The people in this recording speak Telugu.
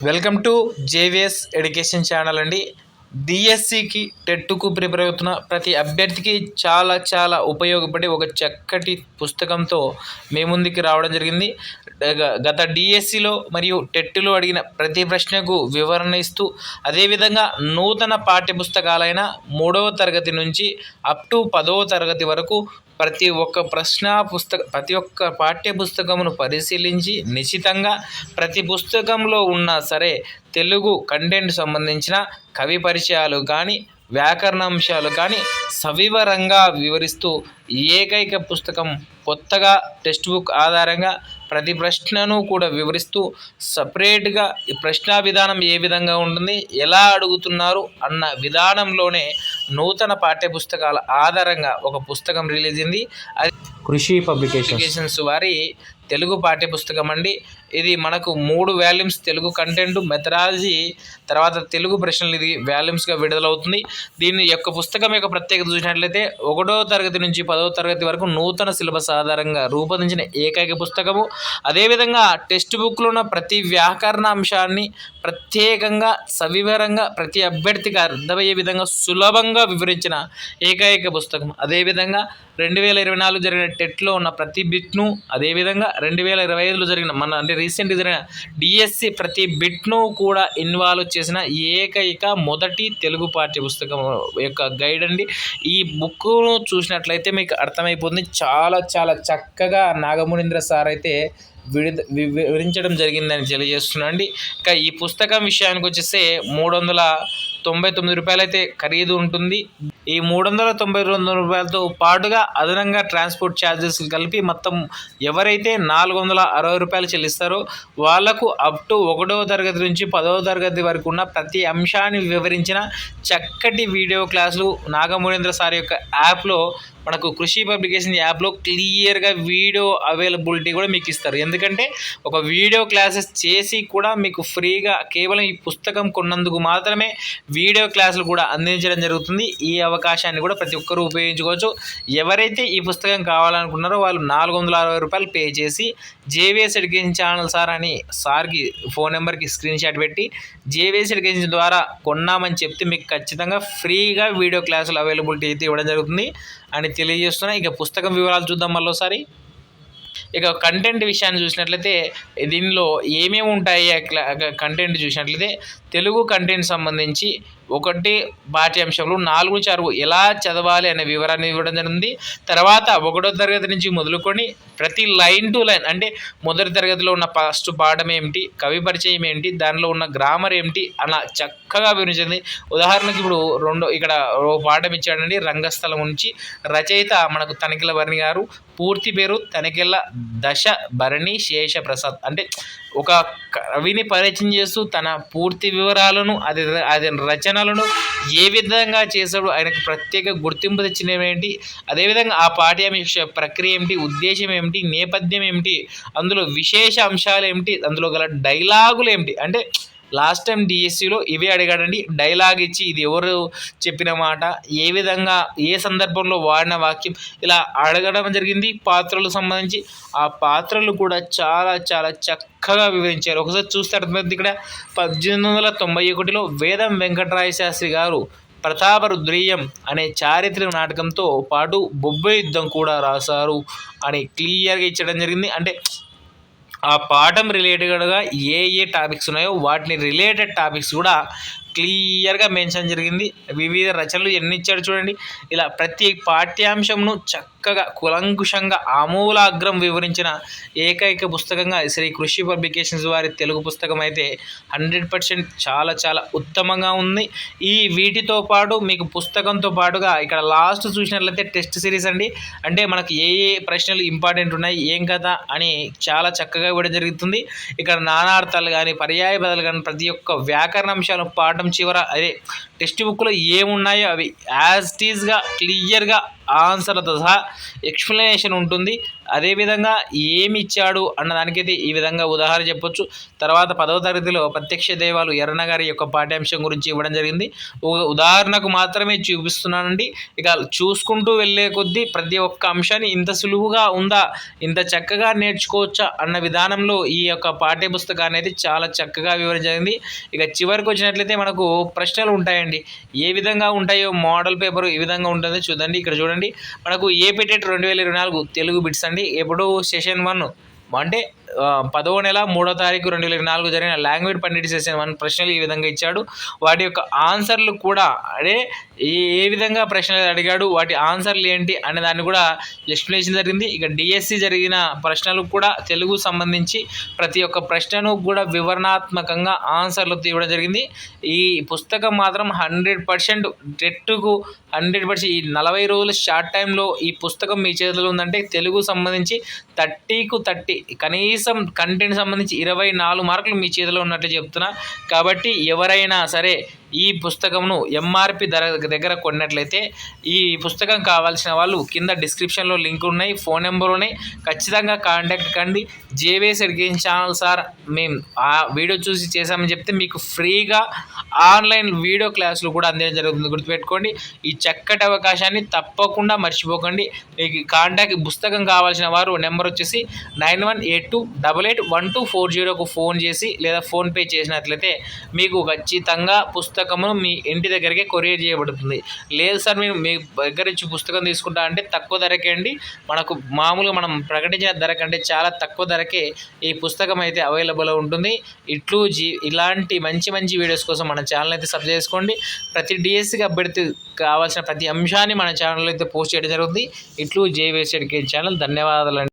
Welcome to JVS education channel అండి. డిఎస్సికి టెట్కు ప్రిపేర్ అవుతున్న ప్రతి అభ్యర్థికి చాలా చాలా ఉపయోగపడే ఒక చక్కటి పుస్తకంతో మీ ముందుకి రావడం జరిగింది. గత డిఎస్సిలో మరియు టెట్లో అడిగిన ప్రతి ప్రశ్నకు వివరణ ఇస్తూ అదేవిధంగా నూతన పాఠ్యపుస్తకాలైన మూడవ తరగతి నుంచి అప్ టు పదవ తరగతి వరకు ప్రతి ఒక్క ప్రశ్న పుస్తక ప్రతి ఒక్క పాఠ్య పుస్తకమును పరిశీలించి నిశితంగా ప్రతి పుస్తకంలో ఉన్నా సరే తెలుగు కంటెంట్ సంబంధించిన కవి పరిచయాలు కానీ వ్యాకరణ అంశాలు కానీ సవివరంగా వివరిస్తూ ఏకైక పుస్తకం కొత్తగా టెక్స్ట్ బుక్ ఆధారంగా ప్రతి ప్రశ్నను కూడా వివరిస్తూ సపరేట్గా ఈ ప్రశ్న విధానం ఏ విధంగా ఉంటుంది ఎలా అడుగుతున్నారు అన్న విధానంలోనే నూతన పాఠ్యపుస్తకాల ఆధారంగా ఒక పుస్తకం రిలీజ్ అయింది. అది కృషి పబ్లికేషన్ పబ్లికేషన్స్ వారి తెలుగు పాఠ్యపుస్తకం అండి. ఇది మనకు మూడు వాల్యూమ్స్ తెలుగు కంటెంట్ మెథడాలజీ తర్వాత తెలుగు ప్రశ్నలు ఇది వాల్యూమ్స్గా విడుదలవుతుంది. దీని యొక్క పుస్తకం యొక్క ప్రత్యేకత చూసినట్లయితే ఒకటో తరగతి నుంచి పదో తరగతి వరకు నూతన సిలబస్ ఆధారంగా రూపొందించిన ఏకైక పుస్తకము. అదేవిధంగా టెక్స్ట్ బుక్లో ఉన్న ప్రతి వ్యాకరణ అంశాన్ని ప్రత్యేకంగా సవివరంగా ప్రతి అభ్యర్థికి అర్థమయ్యే విధంగా సులభంగా వివరించిన ఏకైక పుస్తకం. అదేవిధంగా రెండు వేల ఇరవై నాలుగు జరిగిన టెట్లో ఉన్న ప్రతి బిట్ను అదేవిధంగా రెండు వేల ఇరవై ఐదులో జరిగిన మన అంటే రీసెంట్ జరిగిన డిఎస్సి ప్రతి బిట్ను కూడా ఇన్వాల్వ్ చేసిన ఏకైక మొదటి తెలుగు పాఠ్య పుస్తకం యొక్క గైడ్ అండి. ఈ బుక్ను చూసినట్లయితే మీకు అర్థమైపోతుంది. చాలా చాలా చక్కగా నాగమునీంద్ర సార్ అయితే విడి వి- వివరించడం జరిగిందని తెలియజేస్తున్నాను అండి ఇంకా ఈ పుస్తకం విషయానికి వచ్చేస్తే మూడు వందల తొంభై తొమ్మిది రూపాయలు అయితే ఖరీదు ఉంటుంది. ఈ మూడు వందల తొంభై రెండు రూపాయలతో పాటుగా అదనంగా ట్రాన్స్పోర్ట్ ఛార్జెస్ కలిపి మొత్తం ఎవరైతే నాలుగు వందల అరవై రూపాయలు చెల్లిస్తారో వాళ్ళకు అప్ టు ఒకటవ తరగతి నుంచి పదవ తరగతి వరకు ఉన్న ప్రతి అంశాన్ని వివరించిన చక్కటి వీడియో క్లాసులు నాగమూరేంద్ర సార్ యొక్క యాప్లో మనకు కృషి పబ్లికేషన్ యాప్లో క్లియర్గా వీడియో అవైలబిలిటీ కూడా మీకు ఇస్తారు. ఎందుకంటే ఒక వీడియో క్లాసెస్ చేసి కూడా మీకు ఫ్రీగా కేవలం ఈ పుస్తకం కొన్నందుకు మాత్రమే వీడియో క్లాసులు కూడా అందించడం జరుగుతుంది. ఈ అవకాశాన్ని కూడా ప్రతి ఒక్కరూ ఉపయోగించుకోవచ్చు. ఎవరైతే ఈ పుస్తకం కావాలనుకున్నారో వాళ్ళు నాలుగు వందల అరవై రూపాయలు పే చేసి జేవిఎస్ ఎడ్యుకేషన్ ఛానల్ సార్ అని సార్కి ఫోన్ నెంబర్కి స్క్రీన్ షాట్ పెట్టి జేవిఎస్ ఎడ్యుకేషన్ ద్వారా కొన్నామని చెప్తే మీకు ఖచ్చితంగా ఫ్రీగా వీడియో క్లాసులు అవైలబిలిటీ అయితే ఇవ్వడం జరుగుతుంది. అని తెలియజేస్తున్నా ఇక పుస్తకం వివరాలు చూద్దాం మళ్ళీసారి. ఇక కంటెంట్ విషయాన్ని చూసినట్లయితే దీనిలో ఏమేమి ఉంటాయి? కంటెంట్ చూసినట్లయితే తెలుగు కంటెంట్ సంబంధించి ఒకటి పాఠ్యాంశంలో నాలుగు నుంచి ఆరు ఎలా చదవాలి అనే వివరాన్ని ఇవ్వడం జరిగింది. తర్వాత ఒకటో తరగతి నుంచి మొదలుకొని ప్రతి లైన్ టు లైన్ అంటే మొదటి తరగతిలో ఉన్న ఫస్ట్ పాఠం ఏమిటి కవి పరిచయం ఏంటి దానిలో ఉన్న గ్రామర్ ఏమిటి అలా చక్కగా వివరించింది. ఉదాహరణకి ఇప్పుడు రెండు ఇక్కడ ఓ పాఠం ఇచ్చాడండి రంగస్థలం నుంచి రచయిత మనకు తనికెళ్ళ వర్ణి గారు పూర్తి పేరు తనకెళ్ళ దశ భరణి శేష ప్రసాద్. అంటే ఒక కవిని పరిచయం చేస్తూ తన పూర్తి వివరాలను అది అది రచనలను ఏ విధంగా చేశాడు ఆయనకు ప్రత్యేక గుర్తింపు తెచ్చినవి ఏంటి? అదేవిధంగా ఆ పాఠ్యాంశ ప్రక్రియ ఏమిటి? ఉద్దేశం ఏమిటి? నేపథ్యం ఏమిటి? అందులో విశేష అంశాలు ఏమిటి? అందులో గల డైలాగులు ఏమిటి? అంటే లాస్ట్ టైం డిఎస్సిలో ఇవే అడిగాడండి. డైలాగ్ ఇచ్చి ఇది ఎవరు చెప్పిన మాట ఏ విధంగా ఏ సందర్భంలో వాడిన వాక్యం ఇలా అడగడం జరిగింది పాత్రలకు సంబంధించి. ఆ పాత్రలు కూడా చాలా చాలా చక్కగా వివరించారు. ఒకసారి చూస్తే అర్థమైంది ఇక్కడ. పద్దెనిమిది వందల తొంభై ఒకటిలో వేదం వెంకటరాయ శాస్త్రి గారు ప్రతాపరుద్రీయం అనే చారిత్రక నాటకంతో పాటు బొబ్బ యుద్ధం కూడా రాశారు అని క్లియర్గా ఇచ్చడం జరిగింది. అంటే ఆ పాఠం రిలేటెడ్గా ఏ ఏ టాపిక్స్ ఉన్నాయో వాటిని రిలేటెడ్ టాపిక్స్ కూడా క్లియర్గా మెన్షన్ జరిగింది. వివిధ రచనలు ఎన్ని ఇచ్చాడు చూడండి. ఇలా ప్రతి పాఠ్యాంశంను చక్కగా కులంకుషంగా ఆమూలాగ్రం వివరించిన ఏకైక పుస్తకంగా శ్రీ కృషి పబ్లికేషన్స్ వారి తెలుగు పుస్తకం అయితే హండ్రెడ్ పర్సెంట్ చాలా చాలా ఉత్తమంగా ఉంది. ఈ వీటితో పాటు మీకు పుస్తకంతో పాటుగా ఇక్కడ లాస్ట్ చూసినట్లయితే టెస్ట్ సిరీస్ అండి. అంటే మనకు ఏ ఏ ప్రశ్నలు ఇంపార్టెంట్ ఉన్నాయి ఏం కదా అని చాలా చక్కగా ఇవ్వడం జరుగుతుంది. ఇక్కడ నానార్థాలు కానీ పర్యాయ బదులు కానీ ప్రతి ఒక్క వ్యాకరణ అంశాలు పాటు చివర అదే టెక్స్ట్ బుక్లో ఏమున్నాయో అవి యాజ్ టీజ్గా క్లియర్గా ఆన్సర్లతో సహా ఎక్స్ప్లెనేషన్ ఉంటుంది. అదేవిధంగా ఏమి ఇచ్చాడు అన్న దానికైతే ఈ విధంగా ఉదాహరణ చెప్పొచ్చు. తర్వాత పదవ తరగతిలో ప్రత్యక్ష దేవాలు ఎర్రనగారి యొక్క పాఠ్యాంశం గురించి ఇవ్వడం జరిగింది. ఒక ఉదాహరణకు మాత్రమే చూపిస్తున్నానండి. ఇక చూసుకుంటూ వెళ్ళే కొద్దీ ప్రతి ఒక్క అంశాన్ని ఇంత సులువుగా ఉందా ఇంత చక్కగా నేర్చుకోవచ్చా అన్న విధానంలో ఈ యొక్క పాఠ్య పుస్తకాన్ని అయితే చాలా చక్కగా వివరించింది ఇక చివరికి వచ్చినట్లయితే మనకు ప్రశ్నలు ఉంటాయండి. ఏ విధంగా ఉంటాయో మోడల్ పేపర్ ఈ విధంగా ఉంటుందో. చూడండి ఇక్కడ చూడండి. మనకు ఏపీటెట్ రెండు వేల ఇరవై నాలుగు తెలుగు బిట్స్ అండి. ఎప్పుడు సెషన్ వన్ అంటే పదవ నెల మూడో తారీఖు రెండు వేల ఇరవై నాలుగు జరిగిన లాంగ్వేజ్ పండిట్ సెషన్ వన్ ప్రశ్నలు ఈ విధంగా ఇచ్చాడు. వాటి యొక్క ఆన్సర్లు కూడా అదే ఏ విధంగా ప్రశ్నలు అడిగాడు వాటి ఆన్సర్లు ఏంటి అనే దాన్ని కూడా ఎక్స్ప్లెనేషన్ జరిగింది. ఇక డిఎస్సి జరిగిన ప్రశ్నలు కూడా తెలుగు సంబంధించి ప్రతి ఒక్క ప్రశ్నను కూడా వివరణాత్మకంగా ఆన్సర్లు ఇవ్వడం జరిగింది. ఈ పుస్తకం మాత్రం హండ్రెడ్ పర్సెంట్ టెట్టుకు హండ్రెడ్ పర్సెంట్ ఈ నలభై రోజుల షార్ట్ టైంలో ఈ పుస్తకం మీ చేతిలో ఉందంటే తెలుగు సంబంధించి థర్టీకు థర్టీ కనీసం కనీసం కంటెంట్ సంబంధించి ఇరవై నాలుగు మార్కులు మీ చేతిలో ఉన్నట్లు చెప్తున్నా. కాబట్టి ఎవరైనా సరే ఈ పుస్తకంను ఎంఆర్పి ధర దగ్గర కొన్నట్లయితే ఈ పుస్తకం కావాల్సిన వాళ్ళు కింద డిస్క్రిప్షన్లో లింక్ ఉన్నాయి ఫోన్ నెంబర్ ఉన్నాయి. ఖచ్చితంగా కాంటాక్ట్ కండి. జేవేస్ ఎడ్యుకేషన్ ఛానల్ సార్ మేము ఆ వీడియో చూసి చేశామని చెప్తే మీకు ఫ్రీగా ఆన్లైన్ వీడియో క్లాసులు కూడా అందించడం జరుగుతుంది. గుర్తుపెట్టుకోండి. ఈ చక్కటి అవకాశాన్ని తప్పకుండా మర్చిపోకండి. మీకు కాంటాక్ట్ పుస్తకం కావాల్సిన వారు నెంబర్ వచ్చేసి nine one eight two double eight one two four జీరోకు phone చేసి లేదా ఫోన్పే చేసినట్లయితే మీకు ఖచ్చితంగా పుస్తకమును మీ ఇంటి దగ్గరికే కొరియర్ చేయబడుతుంది. లేదు సార్ మేము మీ దగ్గర నుంచి పుస్తకం తీసుకుంటా అంటే తక్కువ ధరకే అండి. మనకు మామూలుగా మనం ప్రకటించిన ధర కంటే చాలా తక్కువ ధరకే ఈ పుస్తకం అయితే అవైలబుల్ ఉంటుంది. ఇట్లు జీ ఇలాంటి మంచి మంచి వీడియోస్ కోసం మన ఛానల్ అయితే సబ్స్క్రైబ్ చేసుకోండి. ప్రతి డిఎస్సికి అభ్యర్థి కావాల్సిన ప్రతి అంశాన్ని మన ఛానల్లో అయితే పోస్ట్ చేయడం జరుగుతుంది. ఇట్లు జేవేస్ ఎడ్యుకేషన్ ఛానల్ ధన్యవాదాలు